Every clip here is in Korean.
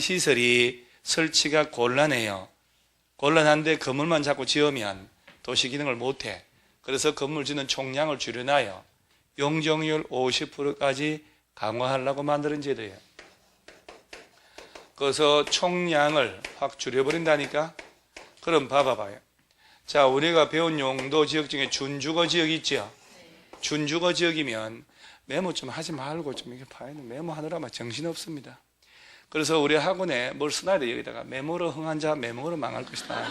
시설이 설치가 곤란해요. 곤란한데 건물만 자꾸 지으면 도시 기능을 못해. 그래서 건물 짓는 총량을 줄여놔요. 용적률 50%까지 강화하려고 만드는 제도예요. 그래서 총량을 확 줄여버린다니까? 그럼 봐봐봐요. 자, 우리가 배운 용도 지역 중에 준주거 지역 있죠? 준주거 지역이면 메모 좀 하지 말고 좀 이렇게 봐야 돼. 메모하느라만 정신없습니다. 그래서 우리 학원에 뭘 써놔야 돼, 여기다가. 메모로 흥한 자, 메모로 망할 것이다.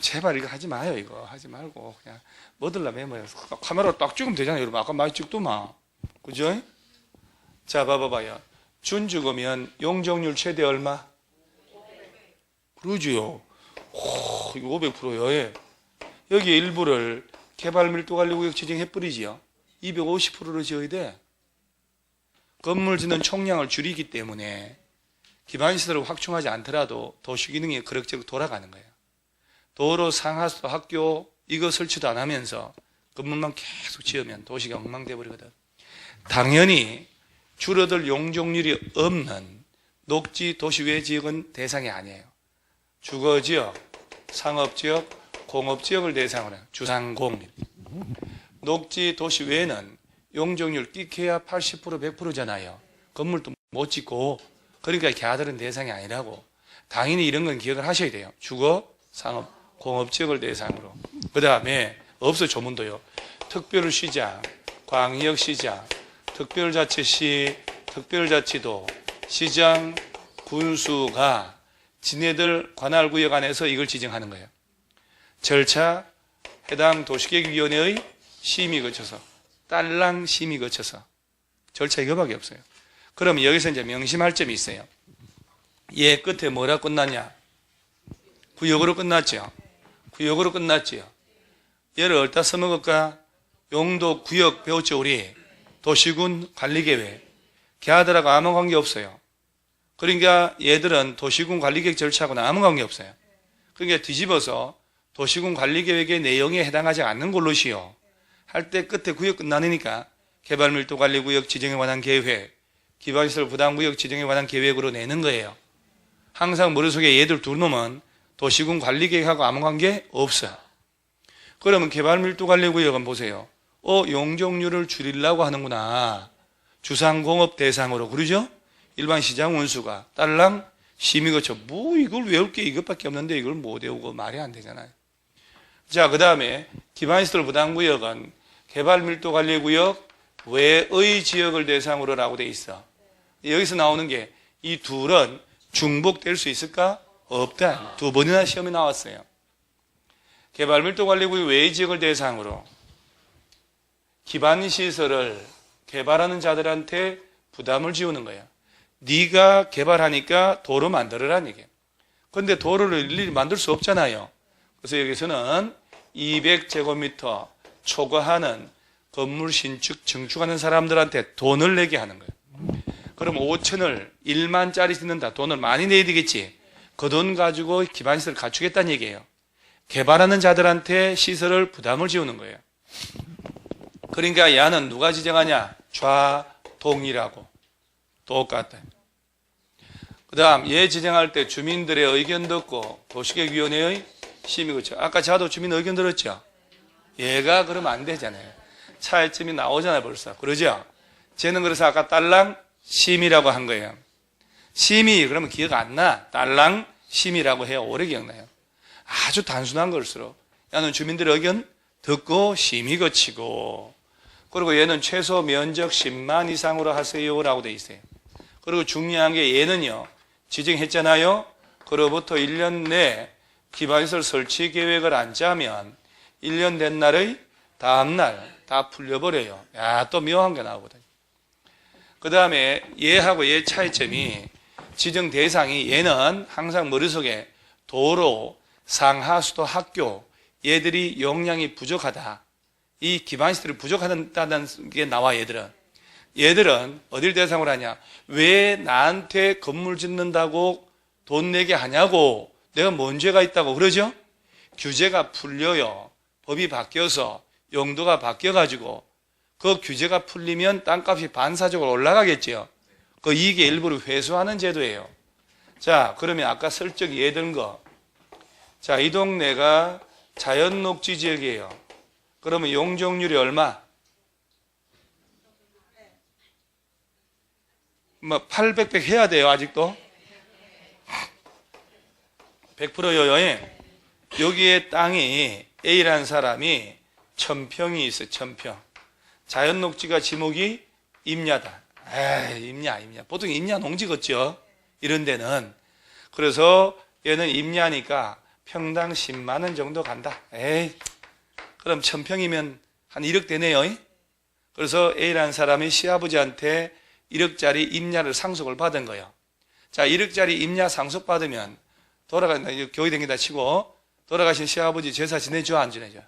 제발 이거 하지 마요, 이거. 하지 말고. 그냥 뭐들라 메모해요. 카메라 딱 찍으면 되잖아요, 여러분. 아까 많이 찍더만. 그죠? 자, 봐봐봐요. 준주거면 용적률 최대 얼마? 그러지요. 오, 이거 500%요. 예. 여기 일부를 개발 밀도 관리 구역 지정해버리지요. 250%로 지어야 돼. 건물 짓는 총량을 줄이기 때문에 기반시설을 확충하지 않더라도 도시 기능이 그럭저럭 돌아가는 거예요. 도로, 상하수, 학교 이거 설치도 안 하면서 건물만 계속 지으면 도시가 엉망돼 버리거든. 당연히 줄어들 용적률이 없는 녹지 도시 외 지역은 대상이 아니에요. 주거 지역, 상업 지역, 공업 지역을 대상으로 해요. 주상공. 녹지 도시 외에는 용적률 끼켜야 80% 100%잖아요. 건물도 못 짓고 그러니까 걔들은 대상이 아니라고. 당연히 이런 건 기억을 하셔야 돼요. 주거, 상업, 공업 지역을 대상으로. 그 다음에 업소 조문도요. 특별시장, 광역시장, 특별자치시, 특별자치도, 시장, 군수가 지네들 관할구역 안에서 이걸 지정하는 거예요. 절차 해당 도시계획위원회의 심의 거쳐서 딸랑 심의 거쳐서 절차 이거밖에 없어요. 그럼 여기서 이제 명심할 점이 있어요. 얘 끝에 뭐라 끝났냐? 구역으로 끝났죠. 구역으로 끝났지요. 얘를 어디다 써먹을까? 용도 구역 배웠죠 우리 도시군 관리계획. 걔들하고 아무 관계 없어요. 그러니까 얘들은 도시군 관리계획 절차하고는 아무 관계 없어요. 그러니까 뒤집어서 도시군 관리계획의 내용에 해당하지 않는 걸로시요. 할 때 끝에 구역 끝나니까 개발밀도 관리구역 지정에 관한 계획, 기반시설 부담구역 지정에 관한 계획으로 내는 거예요. 항상 머릿속에 얘들 두 놈은 도시군 관리계획하고 아무 관계 없어요. 그러면 개발밀도 관리구역은 보세요. 어, 용적률을 줄이려고 하는구나. 주상공업 대상으로, 그러죠? 일반 시장 원수가 딸랑 심의 거쳐. 뭐 이걸 외울 게 이것밖에 없는데 이걸 못 외우고 말이 안 되잖아요. 자, 그 다음에 기반시설 부담구역은 개발 밀도 관리 구역 외의 지역을 대상으로라고 돼 있어. 여기서 나오는 게 이 둘은 중복될 수 있을까? 없다. 두 번이나 시험에 나왔어요. 개발 밀도 관리 구역 외의 지역을 대상으로 기반 시설을 개발하는 자들한테 부담을 지우는 거예요. 네가 개발하니까 도로 만들어라는 얘기예요. 근데 도로를 일일이 만들 수 없잖아요. 그래서 여기서는 200제곱미터 초과하는 건물 신축 증축하는 사람들한테 돈을 내게 하는 거예요. 그럼 5천을 1만짜리 짓는다. 돈을 많이 내야 되겠지. 그 돈 가지고 기반시설을 갖추겠다는 얘기예요. 개발하는 자들한테 시설을 부담을 지우는 거예요. 그러니까 야는 누가 지정하냐? 좌동이라고. 똑같다. 그 다음, 얘 지정할 때 주민들의 의견 듣고 도시계획위원회의 심의 거쳐. 아까 자도 주민 의견 들었죠? 얘가 그러면 안 되잖아요. 차이점이 나오잖아요, 벌써. 그러죠? 쟤는 그래서 아까 딸랑 심이라고 한 거예요. 심의, 그러면 기억 안 나. 딸랑 심이라고 해야 오래 기억나요. 아주 단순한 걸수록. 야는 주민들의 의견 듣고 심의 거치고. 그리고 얘는 최소 면적 10만 이상으로 하세요라고 돼 있어요. 그리고 중요한 게 얘는요, 지정했잖아요. 그로부터 1년 내 기반시설 설치 계획을 안 짜면 1년 된 날의 다음날 다 풀려버려요. 야, 또 묘한 게 나오거든요. 그 다음에 얘하고 얘 차이점이 지정 대상이 얘는 항상 머릿속에 도로, 상하수도 학교, 얘들이 용량이 부족하다. 이 기반시설이 부족하다는 게 나와 얘들은. 얘들은 어딜 대상으로 하냐? 왜 나한테 건물 짓는다고 돈 내게 하냐고 내가 뭔 죄가 있다고 그러죠? 규제가 풀려요. 법이 바뀌어서 용도가 바뀌어가지고 그 규제가 풀리면 땅값이 반사적으로 올라가겠죠. 그 이익의 일부를 회수하는 제도예요. 자, 그러면 아까 설적 예든 거. 자, 이 동네가 자연 녹지 지역이에요. 그러면 용적률이 얼마? 뭐 800백 해야 돼요, 아직도? 100%요, 예. 여기에 땅이 A라는 사람이 천평이 있어, 천평. 자연 녹지가 지목이 임야다. 에이, 임야, 임야. 보통 임야 농지 걷죠? 이런 데는. 그래서 얘는 임야니까 평당 10만 원 정도 간다. 에이, 그럼 천평이면 한 1억 되네요. 그래서 A라는 사람이 시아버지한테 1억짜리 임야를 상속을 받은 거예요. 자, 1억짜리 임야 상속 받으면 돌아간다. 교회 댕기다 치고 돌아가신 시아버지 제사 지내줘 안 지내줘?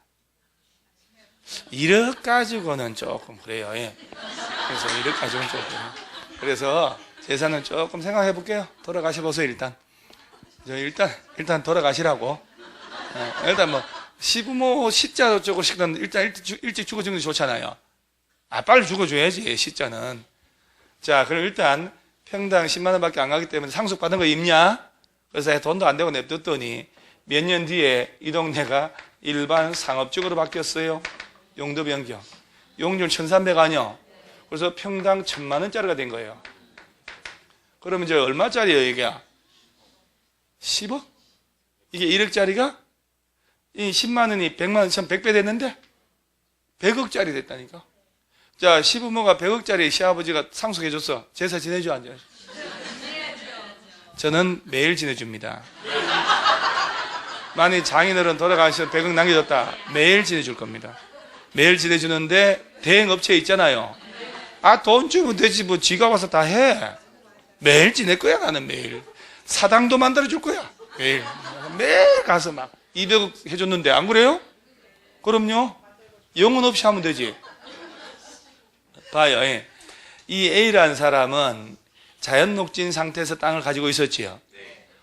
1억 가지고는 조금 그래요. 예. 그래서 1억 가지고는 조금. 그래서 제사는 조금 생각해 볼게요. 돌아가셔 보세요 일단. 저 일단 일단 돌아가시라고. 예, 일단 뭐 시부모 시자 쪽으로씩은 일단 일찍, 일찍 죽어주는 게 좋잖아요. 아 빨리 죽어줘야지 시자는. 자 그럼 일단 평당 10만 원 밖에 안 가기 때문에 상속 받은 거 있냐? 그래서 돈도 안 되고 냅뒀더니 몇 년 뒤에 이 동네가 일반 상업적으로 바뀌었어요. 용도 변경. 용률 1300 아니요? 그래서 평당 1000만 원짜리가 된 거예요. 그러면 이제 얼마짜리예요, 이게? 10억? 이게 1억짜리가? 이 10만 원이 100만 원, 참 100배 됐는데? 100억짜리 됐다니까? 자, 시부모가 100억짜리 시아버지가 상속해 줬어. 제사 지내줘, 안 지내줘? 저는 매일 지내줍니다. 만약 장인어른 돌아가셔서 100억 남겨줬다. 매일 지내줄 겁니다. 매일 지내주는데 대행업체 있잖아요. 아, 돈 주면 되지. 뭐, 지가 와서 다 해. 매일 지낼 거야, 나는 매일. 사당도 만들어줄 거야. 매일. 매일 가서 막 200억 해줬는데, 안 그래요? 그럼요. 영혼 없이 하면 되지. 봐요. 예. 이 A라는 사람은 자연 녹진 상태에서 땅을 가지고 있었지요.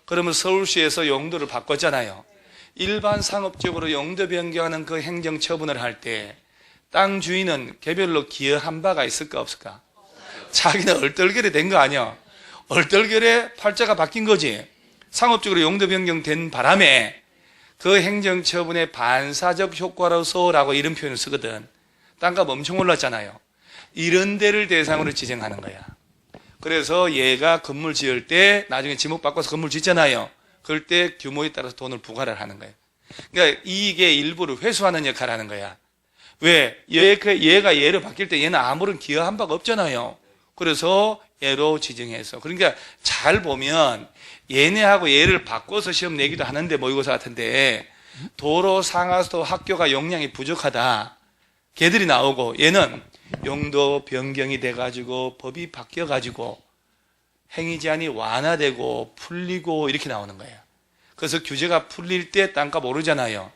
그러면 서울시에서 용도를 바꿨잖아요. 일반 상업적으로 용도 변경하는 그 행정 처분을 할 때 땅 주인은 개별로 기여한 바가 있을까 없을까? 자기는 얼떨결에 된 거 아니야. 얼떨결에 팔자가 바뀐 거지. 상업적으로 용도 변경된 바람에 그 행정 처분의 반사적 효과로서라고 이런 표현을 쓰거든. 땅값 엄청 올랐잖아요. 이런 데를 대상으로 지정하는 거야. 그래서 얘가 건물 지을 때 나중에 지목 바꿔서 건물 짓잖아요. 그럴 때 규모에 따라서 돈을 부과를 하는 거예요. 그러니까 이익의 일부를 회수하는 역할을 하는 거야. 왜? 얘, 그 얘가 얘로 바뀔 때 얘는 아무런 기여한 바가 없잖아요. 그래서 얘로 지정해서. 그러니까 잘 보면 얘네하고 얘를 바꿔서 시험 내기도 하는데 모의고사 같은데 도로 상하수 학교가 용량이 부족하다. 걔들이 나오고 얘는 용도 변경이 돼가지고 법이 바뀌어가지고 행위 제한이 완화되고 풀리고 이렇게 나오는 거예요. 그래서 규제가 풀릴 때 땅값 오르잖아요.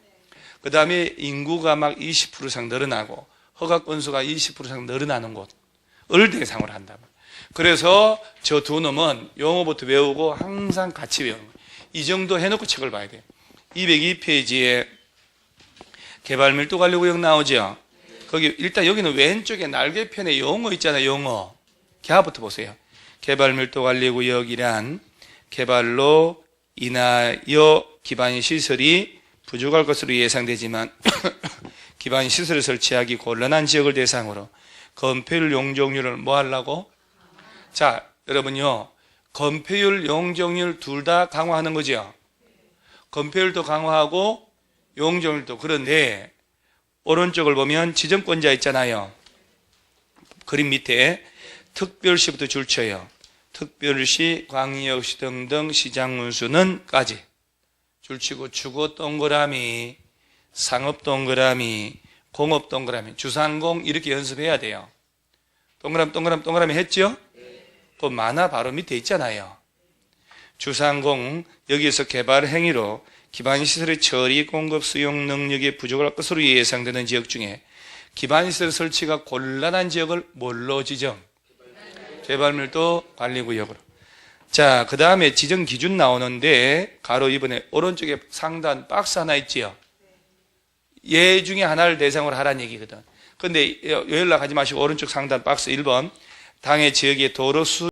그 다음에 인구가 막 20% 이상 늘어나고 허가 건수가 20% 이상 늘어나는 곳을 대상으로 한다. 그래서 저 두 놈은 용어부터 외우고 항상 같이 외우는 거예요. 이 정도 해놓고 책을 봐야 돼요. 202페이지에 개발 밀도 관리 구역 나오죠. 거기 일단 여기는 왼쪽에 날개편에 용어 있잖아요. 용어. 개화부터 보세요. 개발 밀도 관리 구역이란 개발로 인하여 기반 시설이 부족할 것으로 예상되지만 기반 시설을 설치하기 곤란한 지역을 대상으로 건폐율 용적률을 뭐 하려고? 자, 여러분요. 건폐율, 용적률 둘 다 강화하는 거죠. 건폐율도 강화하고 용적률도 그런데 오른쪽을 보면 지정권자 있잖아요. 그림 밑에 특별시부터 줄쳐요. 특별시, 광역시 등등 시장 문수는까지 줄치고 주거 동그라미, 상업 동그라미, 공업 동그라미, 주상공 이렇게 연습해야 돼요. 동그라미 동그라미 동그라미 했죠? 그 만화 바로 밑에 있잖아요. 주상공 여기에서 개발 행위로 기반시설의 처리, 공급, 수용 능력이 부족할 것으로 예상되는 지역 중에 기반시설 설치가 곤란한 지역을 뭘로 지정? 개발밀도 관리구역으로. 자, 그 다음에 지정 기준 나오는데, 가로 이번에 오른쪽에 상단 박스 하나 있지요? 얘 중에 하나를 대상으로 하라는 얘기거든. 근데 여- 연락하지 마시고 오른쪽 상단 박스 1번 당해 지역의 도로 수